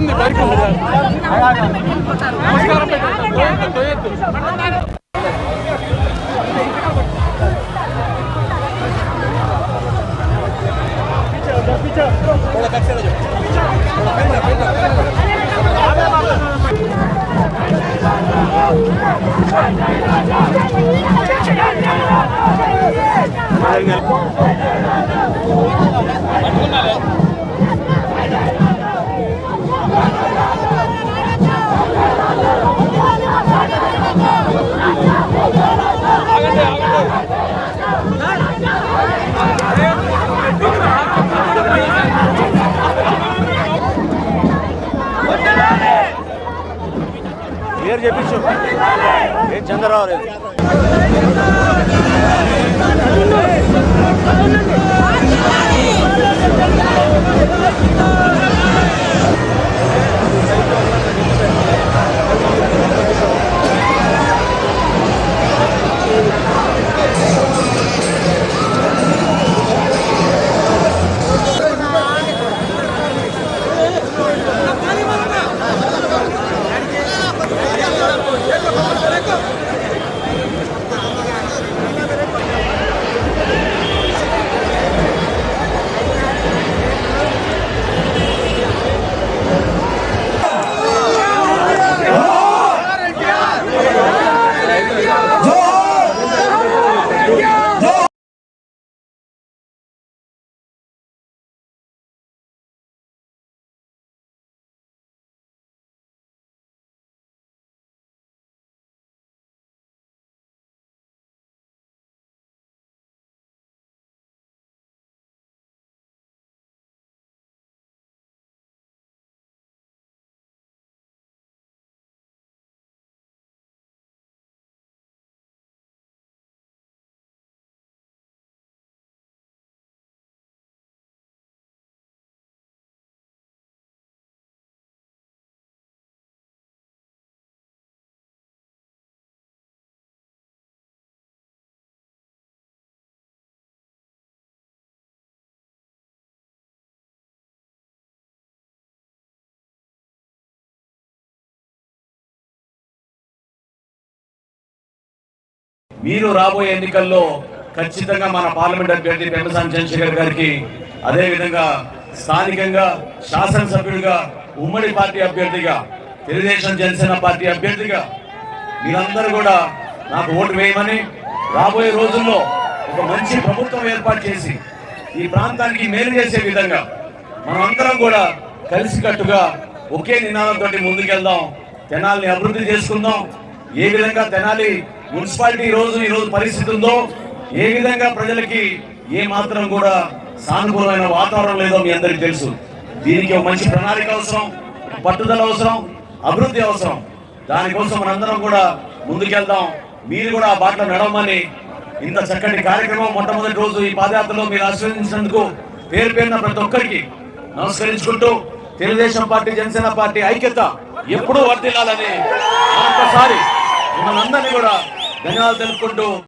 ఉంది బైక్ ఉంది. నమస్కారం పెట్టండి. తోయొద్దు. పేరు మీరు రాబోయే ఎన్నికల్లో ఖచ్చితంగా మన పార్లమెంట్ అభ్యర్థి పెమ్మసాని చంద్రశేఖర్ గారికి అదేవిధంగా స్థానికంగా శాసనసభ్యుడిగా ఉమ్మడి పార్టీ అభ్యర్థిగా తెలుగుదేశం జనసేన పార్టీ అభ్యర్థిగా మీరందరూ కూడా నాకు ఓటు వేయమని రాబోయే రోజుల్లో ఒక మంచి ప్రభుత్వం ఏర్పాటు చేసి ఈ ప్రాంతానికి మేలు చేసే విధంగా మనమందరం కూడా కలిసికట్టుగా ఒకే నినాదంతో ముందుకెళ్దాం తెనాల్ని అభివృద్ధి చేసుకుందాం ఏ విధంగా తెనాలి మున్సిపాలిటీ రోజు ఈరోజు పరిస్థితి ఉందో ఏ విధంగా ప్రజలకి ఏ మాత్రం కూడా సానుకూలమైన వాతావరణం లేదో మీ అందరికీ తెలుసు. దీనికి ఒక మంచి ప్రణాళిక అవసరం పట్టుదల అవసరం అభివృద్ధి అవసరం. దానికోసం మనందరం కూడా ముందుకెళ్దాం. మీరు కూడా ఆ బాటలో నడవమని ఇంత చక్కటి కార్యక్రమం మొట్టమొదటి రోజు ఈ పాదయాత్రలో మీరు ఆశీర్వదించినందుకు పేరు పేరున ప్రతి ఒక్కరికి నమస్కరించుకుంటూ తెలుగుదేశం పార్టీ జనసేన పార్టీ ఐక్యత ఎప్పుడూ వర్దిల్లాలని మరొకసారి మిమ్మల్ని అందరినీ కూడా ధన్యవాదాలు తెలుపుకుంటూ